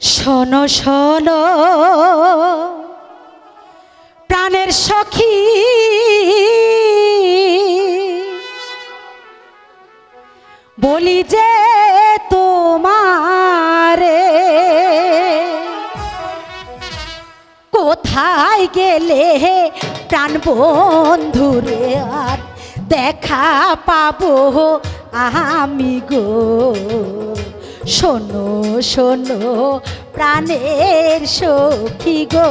শোনো শোনো। প্রাণের সখী। বলি যে তোমারে, কোথায় গেলে প্রাণ বন্ধুরে আর দেখা পাবো আমি গো। শোনো শোনো প্রাণের সখী গো।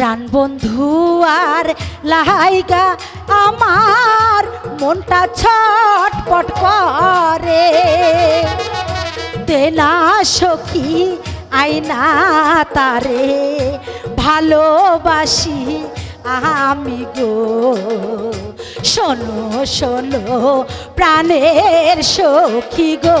প্রাণ বন্ধু আর লাহাইগা, আমার মনটা ছটপট করে। দেনা সখী আইনা তারে, ভালোবাসি আমি গো। শোনো শোনো, প্রাণের সখী গো।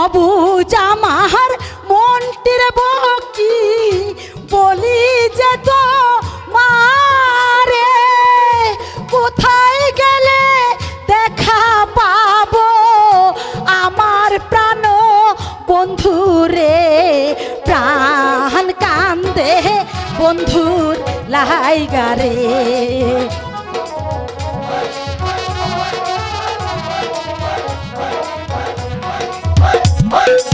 অবুজ আমার মনটির বকি বলি যে তো মারে, কোথায় গেলে দেখা পাবো? আমার প্রাণ বন্ধুরে প্রাণ কান্দে বন্ধুর লাইগারে Bye.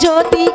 ज्योति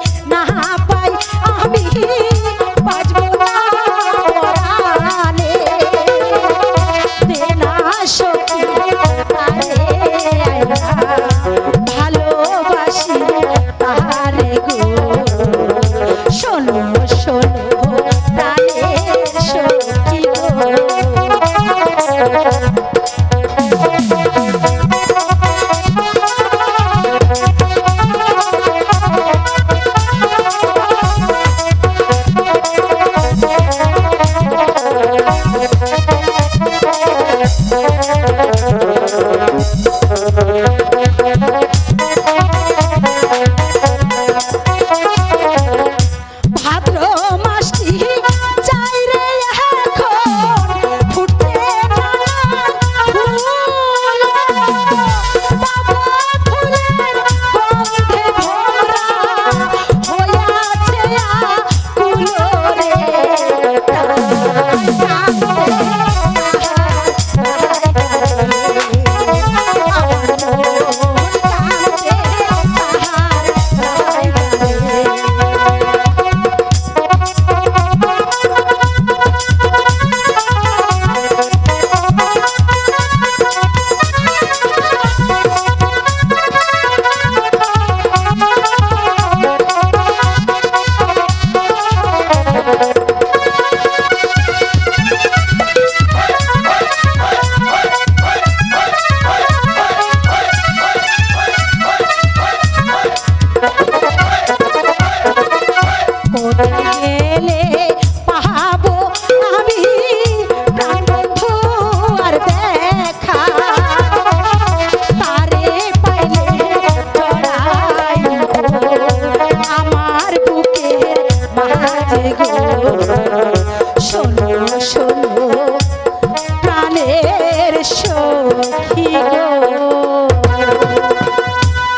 গো